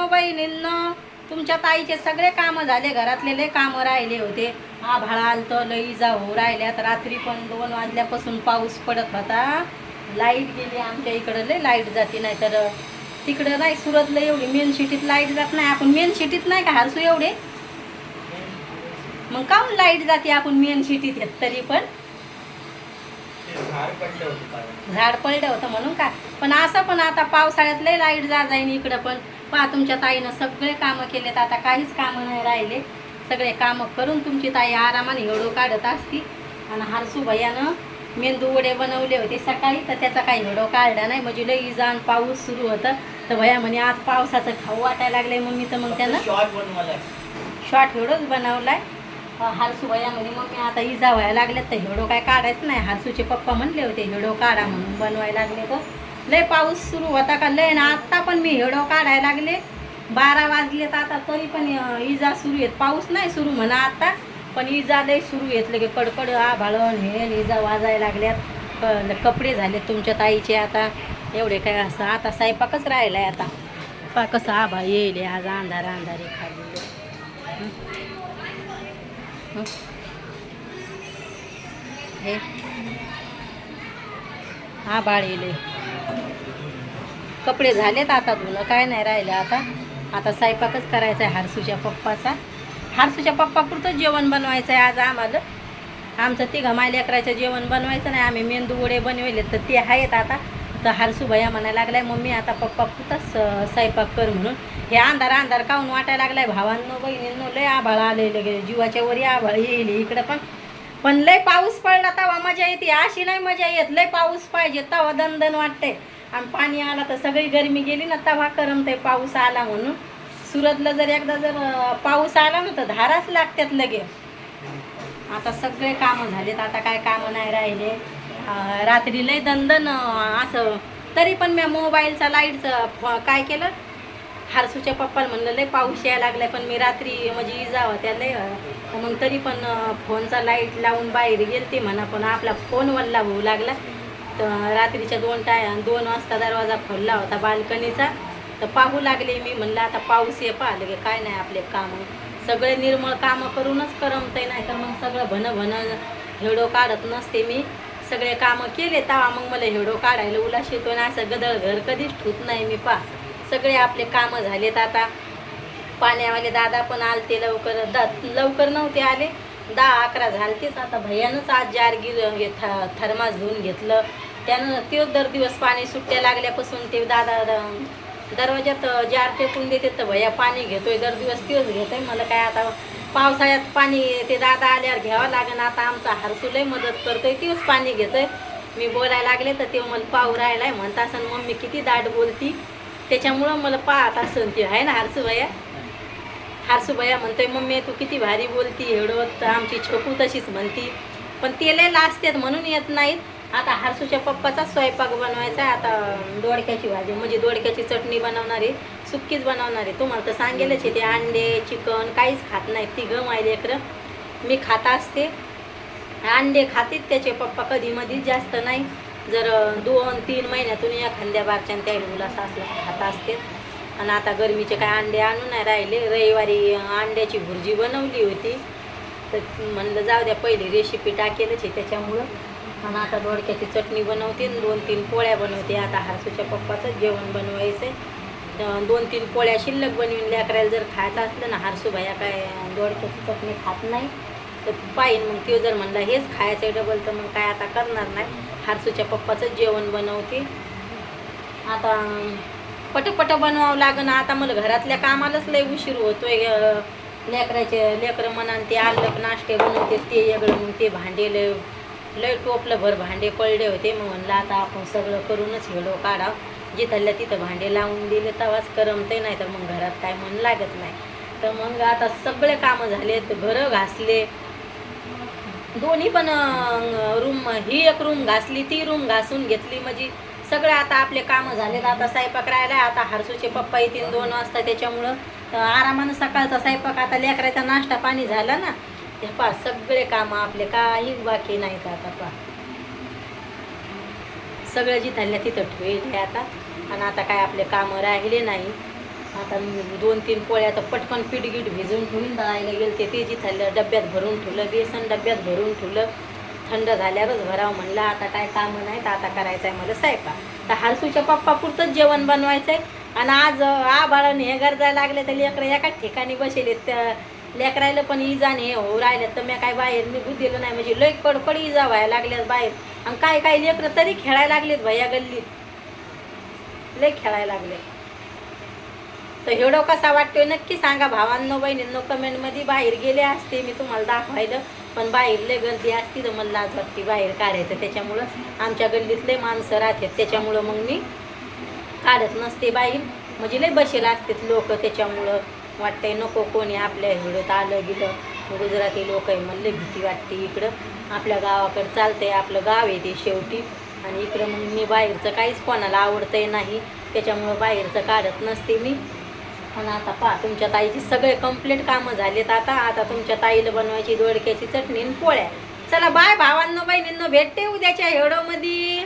भावांनो बहिणींनो तुमच्या ताईचे सगळे कामं झाले घरातले लय कामं राहिले होते. आभाळा आलतं लई जाऊ राहिल्यात. रात्री पण दोन वाजल्यापासून पाऊस पडत होता. लाइट गेली आमच्या इकडं लय लाइट जाते नाही तर तिकडं नाही सुरतला एवढी मेन सिटीत लाइट जात नाही. आपण मेन सिटीत नाही का हरसू एवढे? मग काहून लाइट जाते आपण मेन सिटीत येत तरी पण? झाड पडलं होतं झाड पडलं होतं म्हणून का? पण असं पण आता पावसाळ्यात लय लाइट जा जाईन इकडं पण. पहा तुमच्या ताईनं सगळे कामं केलेत. आता काहीच कामं नाही राहिले. सगळे कामं करून तुमची ताई आरामाने एवढं काढत असती. आणि हरसू भैयानं मेंदू वडे बनवले होते सकाळी तर त्याचा काही व्हिडिओ काढला नाही. म्हणजे लई इजान पाऊस सुरू होतं. तर भैया म्हणे आज पावसाचं खाऊ वाटायला लागलंय मम्मी. तर मग त्यानं शॉर्ट बनवलाय. शॉर्ट व्हिडिओच बनवलाय. हारसू म्हणे मग मी आता इजा व्हायला लागले तर हिडो काय काढायचं नाही. हारसूचे पप्पा म्हणले होते हिडो काढा म्हणून बनवायला लागले तर. लय पाऊस सुरू होता का लय ना? आत्ता पण मी हेडो काढायला लागले. बारा वाजले तर आता तरी पण इजा सुरू आहेत. पाऊस नाही सुरू म्हणा आता पण इजा लय सुरू आहेत. लगे कडकड आभाळण हे न इजा वाजायला लागल्यात. कपडे झालेत तुमच्या ताईचे आता. एवढे काय असं आता स्वयंपाकच राहिलाय आता. पा कसं आभा येईल आज अंधार अंधारे खाली. हे. हा बाळ येले कपडे झालेत आता धुणं काय नाही राहिलं आता. आता स्वयंपाकच करायचा आहे हारसूच्या पप्पाचा. हारसूच्या पप्पा पुरतं जेवण बनवायचं आहे आज आम्हाला. आमचं तिघं मायलेकराचं जेवण बनवायचं नाही. आम्ही मेंदू वडे बनवले तर ते आहेत आता. तर हारसू भैया म्हणायला लागलाय मम्मी आता पप्पा पुरतच स्वयंपाक कर म्हणून. हे अंधार अंधार काहून वाटायला लागलाय? भावांनो बहिणींनो लय आभाळ आले गेले जीवाच्या वरी आभाळ येईल इकडं पण. पण लय पाऊस पडला तवा मजा येते. अशी नाही मजा येत. लय पाऊस पाहिजे तवा दणदण वाटते आणि पाणी आला तर सगळी गरमी गेली ना तवा करमते पाऊस आला म्हणून. सुरतला जर एकदा जर पाऊस आला ना तर धाराच लागतात लगे आता सगळे कामं झालेत. आता काय कामं नाही राहिले. रात्री लय दंदन असं. तरी पण मी मोबाईलचा लाईटचं काय केलं? हारसूच्या पप्पाला म्हणलं लय पाऊस यायला लागलाय पण मी रात्री म्हणजे जावं त्या लय. मग तरी पण फोनचा लाइट लावून बाहेर गेलते म्हणा पण आपला फोन वल्ला होऊ लागला. तर रात्रीच्या दोन टाय दोन वाजता दरवाजा खोलला होता बाल्कनीचा. तर पाहू लागले मी म्हणलं आता पाऊस ये पाहिलं की काय नाही आपले कामं. सगळे निर्मळ कामं करूनच करमतंय नाही तर मग सगळं भन भन हेडो काढत नसते मी. सगळे कामं केले तेव्हा मग मला हेडो काढायला उलाश येतो ना असं गदळ घर कधीच ठूत नाही मी पा सगळे आपले कामं झालेत आता. पाण्यावाले दादा पण आलते लवकर. द लवकर नव्हते आले. दहा अकरा झालतेच. आता भैयानंच आज जार गिर हे थ थर्मास धुवून घेतलं. त्यानं तो दर दिवस पाणी सुट्ट्या लागल्यापासून ते दादा दरवाज्यात जार फेकून देते तर भैया पाणी घेतोय. दर दिवस तोच घेतोय. मला काय आता पावसाळ्यात पाणी ते दादा आल्यावर घ्यावं लागेल. आता आमचा हरसूलही मदत करतोय. तोच पाणी घेतोय. मी बोलायला लागले तर ते मला पाहू राहिलाय. म्हणता असं मम्मी किती दाट बोलती. त्याच्यामुळं मला पाहत असं ते. आहे ना हरसू भैया हारसू भैया म्हणतोय मम्मी तू किती भारी बोलती एवढं आमची छोकू तशीच म्हणती. पण ते लय लाजतात म्हणून येत नाहीत. आता हारसूच्या पप्पाचा स्वयंपाक बनवायचा आहे आता दोडक्याची भाजी म्हणजे दोडक्याची चटणी बनवणार आहे सुक्कीच बनवणार आहे. तुम्हाला तर सांगेलच आहे ते अंडे चिकन काहीच खात नाहीत. ती गम आहे लेकरं मी खात असते. अंडे खातीत त्याचे पप्पा कधी मधी जास्त नाही. जर दोन तीन महिन्यातून एखाद्या बारच्यान त्या मुलास असला खात असते आणि आता गरमीचे काय अंडे आणून नाही राहिले. रविवारी अंड्याची भुर्जी बनवली होती. तर म्हणलं जाऊ द्या पहिली रेसिपी टाकेलच आहे त्याच्यामुळं. आणि आता दोडक्याची चटणी बनवते दोन तीन पोळ्या बनवते. आता हारसूच्या पप्पाचं जेवण बनवायचं आहे दोन तीन पोळ्या शिल्लक बनवून. लेकरायला जर खायचं असलं ना हारसू भैया काय दोडक्याची चटणी खात नाही. तर पाहिन मग तो जर म्हणला हेच खायचं आहे डबल तर मग काय आता करणार नाही. हारसूच्या पप्पाचं जेवण बनवते. आता पटपट बनवावं लागन. आता मला घरातल्या कामालाच लय उशीर होतोय. लेकराचे लेकरं म्हणान ते आलक नाश्ते बनवते ते वेगळं मग ते भांडे लय लय टोपलं भर भांडे पडले होते. मग म्हणलं आता आपण सगळं करूनच हेडो काढाव. जिथल्या तिथं भांडे लावून दिले तेव्हाच करमते नाही तर मग घरात काय मन लागत नाही. तर मग आता सगळे कामं झाले घरं घासले. दोन्ही पण ही एक रूम घासली ती रूम घासून घेतली म्हणजे सगळे आता आपले कामं झालेत. आता स्वयंपाक राहिला आता हरसूचे पप्पा येतील दोन वाजता त्याच्यामुळं. आरामानं सकाळचा स्वयंपाक आता लेकराचा नाश्ता पाणी झाला ना हे पा सगळे कामं आपले काही बाकी नाहीत आता पा सगळं जिथल्या तिथं ठेवले आता. आणि आता काय आपले कामं राहिले नाही. आता दोन तीन पोळ्या तर पटकन पीठ गीठ भिजवून ठेवून दळायला गेलं ते जिथं डब्यात भरून ठेवलं बेसन डब्यात भरून ठेवलं. थंड झाल्यावरच भरावं म्हणलं आता काय काम नाही तर आता करायचं आहे मला स्वयंपाक. तर हरसूच्या पप्पा पुरतंच जेवण बनवायचं आहे आणि आज आबाळाने हे गरजायला लागले तर लेकरं एकाच ठिकाणी बसेले तर लेकरायला पण इजाने हे होऊ राहिलं तर मी काय बाहेर निघू दिलं नाही. म्हणजे लय कडकड इजा व्हायला लागल्यात बाहेर. आणि काय काय लेकरं तरी खेळायला लागलेत भैया गल्लीत. लय खेळायला लागले. तर हेडो कसा वाटतोय नक्की सांगा. भावांनो बहिणींनो कमेंटमध्ये बाहेर गेले असते. मी तुम्हाला दाखवायला पण बाहेर लय गर्दी असती तर मला लाज वाटते बाहेर काढायचं. त्याच्यामुळं आमच्या गल्लीतले माणसं राहतात. त्याच्यामुळं मग मी काढत नसते बाहेर. म्हणजे लय बसेल असतात लोक. त्याच्यामुळं वाटतंय नको कोणी आपल्या हिडत आलं गेलं. गुजराती लोक आहे म्हणले भीती वाटते इकडं. आपल्या गावाकडं चालतंय. आपलं गाव आहे ते शेवटी. आणि इकडं मग मी बाहेरचं काहीच कोणाला आवडतंय नाही. त्याच्यामुळं बाहेरचं काढत नसते मी. पण आता पहा तुमच्या ताईची सगळे कंप्लीट कामं झालेत आता. आता तुमच्या ताईला बनवायची दोडक्याची चटणी आणि पोळ्या. चला बाय भावांनो बहिणींनो भेटते उद्याच्या हेडोमध्ये